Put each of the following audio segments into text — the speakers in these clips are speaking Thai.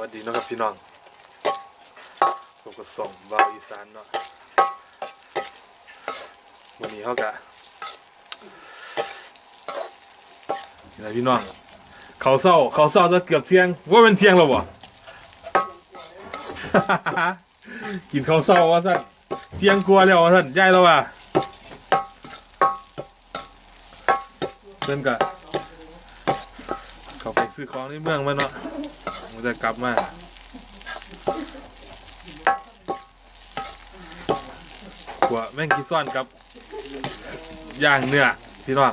วัสดีนะครับพี่น้องผมก็ส่งบาวอีสานเนาะวันนี้เขากะนี่นะพี่น้องเขาเศร้าเขาเศร้าจะเกือบเที่ยงว่าเป็นเที่ยงแล้วบ่ กินเขาเศร้าว่าสั่นเที่ยงกลัวแล้วว่าสั่นย้ายแล้วว่ะเพื่อนกะ ซื้อของในเมืองมาเนาะมันจะกลับมาขัวแม่งกีซ้อนกับย่างเนื้อพี่น้อง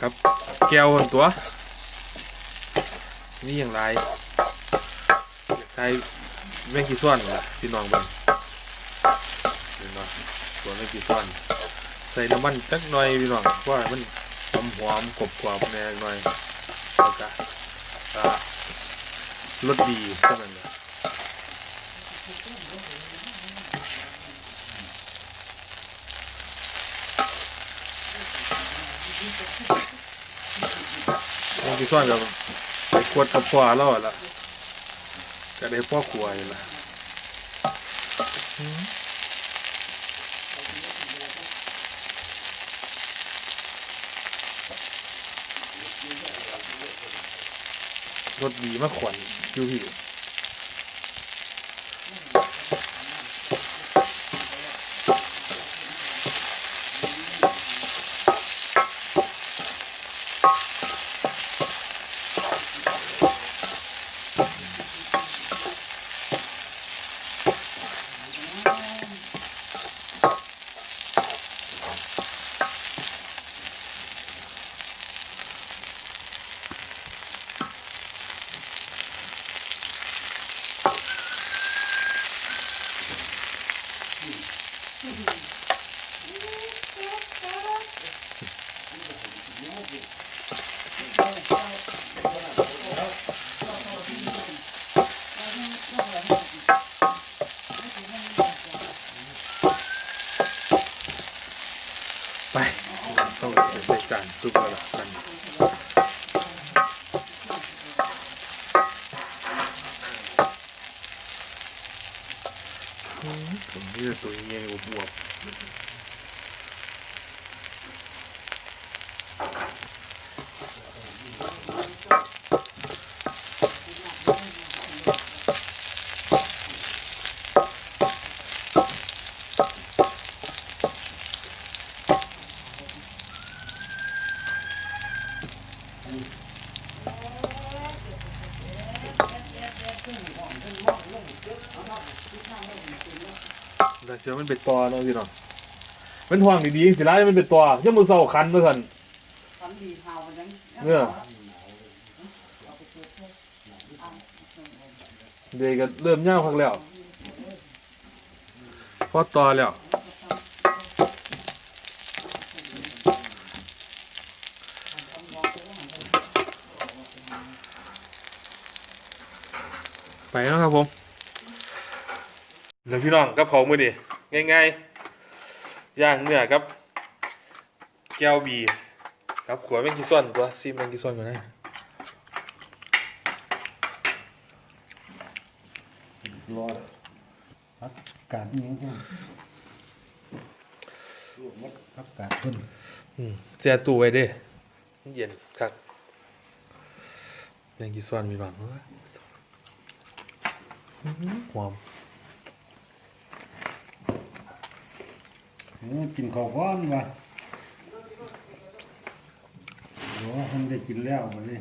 ครับแก้วคนตัว นี่อย่างไรอยากได้แม่งกีซ้อนเหรอพี่น้องบ้างเห็นบ่ตัวแม่งกีซ้อน ใส่น้ำมันจักหน่อยพี่น้องเพราะว่ามันหอมหอมกรอบกรอบแน่หน่อยแล้วก็อ่ารสดีเท่านั้นแหละมองที่ซ่อนกับไปขวดกับพ่อเราอะละก็ได้พ่อครัวอยู่ละ รถดีมากขวัญอยู่พี่ ส่จานทุกเว ลากันอืมผมนี่จะตัวเงี้ยอวบๆแต่เชื่อมันเป็นตัวเนาะพี่น้องมันห่วงดีๆสิร้ายมันเป็นตัวยังมือเศร้าคันเมื่อคันทำดีเผามันยังเนี่ยเด็กก็เริ่มย่างพักแล้วพอต่อแล้ว ไปแล้วครับผมเดี๋ยวพี่น้องกับเขามือดิง่ายๆย่างเนื้อครับ แก้วบีครับขวดแมงกีส่วนตัวซีแมงกีส่วนก่อนนะรอพักกาดนี่ยังพักกาดเพิ่นอืมเสียตู้ไว้เด้มันเย็นครับแมงกีส่วนมีหวังเอ้ยอื้อ หือหอมโอ้กินข้าวก้อนวะโอ้เพิ่นได้กินแล้วมาเลย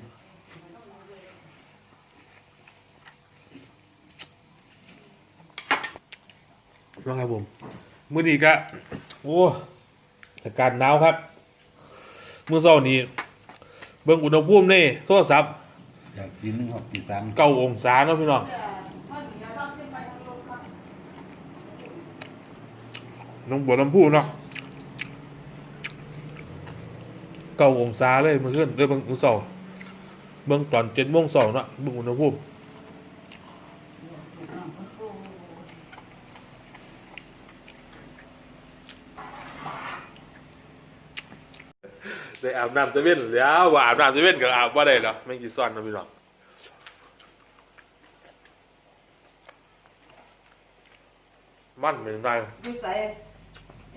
น้องครับผมมื้อนี้ก็โอ้อากาศหนาวครับมื้อเช้านี้ เบิ่งอุณหภูมิในโทรศัพท์อยากกินหกกินสามเก้าองศาเนาะพี่น้อง น้องบัวลำพูเนาะเก้าองศาเลยเมื่อคืนเด้อเบิ่งมื้อเช้าเบิ่งตอนเจ็ดโมงเช้าเนาะเบิ่งอุณหภูมิได้อาบน้ำตะเวนแล้วว่าอาบน้ำตะเวนก็อาบว่าได้หรอกแม่งกี่ซ้อนนะพี่น้องมันเป็นไร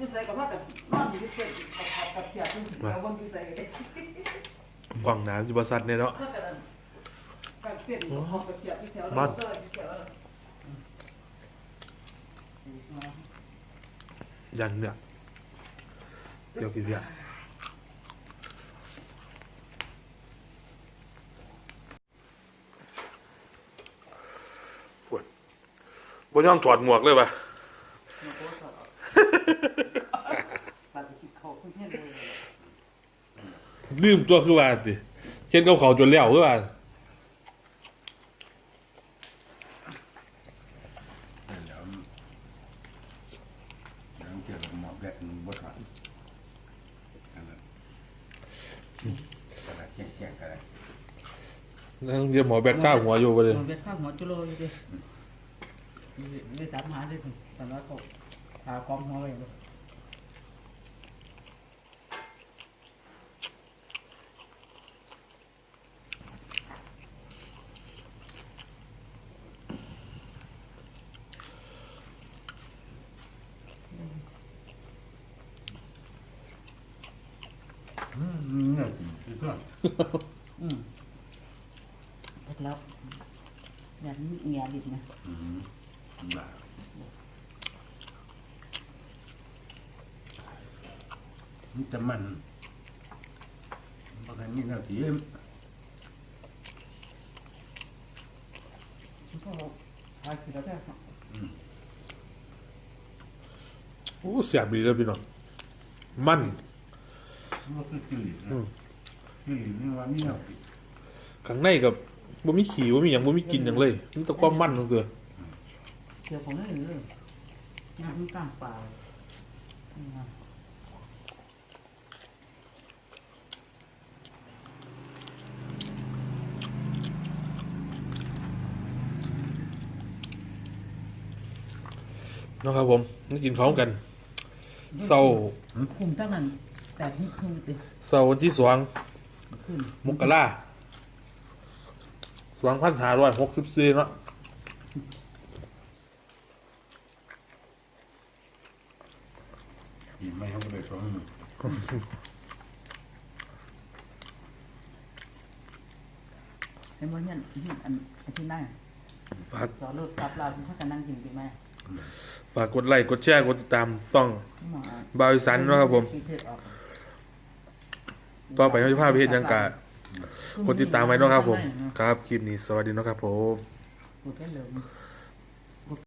ยูใส่ยูใส่กับว่ากับนอนอยู่ที่เป็นกับกับเขียดที่เราบนยูใส่กันได้กล่องน้ำจิบสัตเนี่ยเนาะถ้ากันกับเป็นกับกับเขียดที่แถวมันเออที่แถวยันเนี่ยเดี๋ยวกินเบียร์ปวดบ่ยอมถอดหมวกเลยป่ะ ปฏิกิริเขาคุณเห็นเลย ลืมตัวคือว่าติเขียนกับเขาจนแล้วคือว่านั่นแหล้วน้ำเกี่ยวกับหมอกแดดมันบดหวานนั่นแหละกระดาษแข็งๆกระดาษนั่งเรียนหมอแบตก้าวหัวอยู่ไปเลยมันเป็นข้าวหัวจุโลอยู่ดิไม่ตามหาดิแต่ว่าเขาหากองหัวไว้เลย อืมเนี่ย คือก็อืมแล้วอย่างนี้เงียดิบนะอืมบ้ามันจะมันบางครั้งนี่เราตีก็หาสิแล้วแค่โอ้เสียบดีแล้วพี่น้องมันมันก็คือจืด อืนะมจืดนี่ว่านี่เราข้างในกับบ่มีขี้บ่มีหยังบ่มีกลินหยังเลยมันแตะความมันของเตือเดี๋ยวผมได้เลยงานกลางป่าเนาะครับผมนี่กินพร้อมกันเศร้าคุมตั้งนั้นแต่ที่คุมติ เศร้าวันที่สองขึ้น มกราสองพันห้าร้อยหกสิบสี่เนาะอีกไม่เขาก็เลยสองมือไอ้มันเนี่ยอันที่นั่งฝากจอดรถซับลาเขาจะนั่งกินไปไหมฝากกดไลค์กดแชร์กดติดตามต้องบาวอีสันเนาะครับผม ต่อไปเขาจะพาไปเฮ็ดหยังกะกดติดตามไว้เนาะครับผม ครับคลิปนี้สวัสดีเนาะครับผมกูแค่เหลือ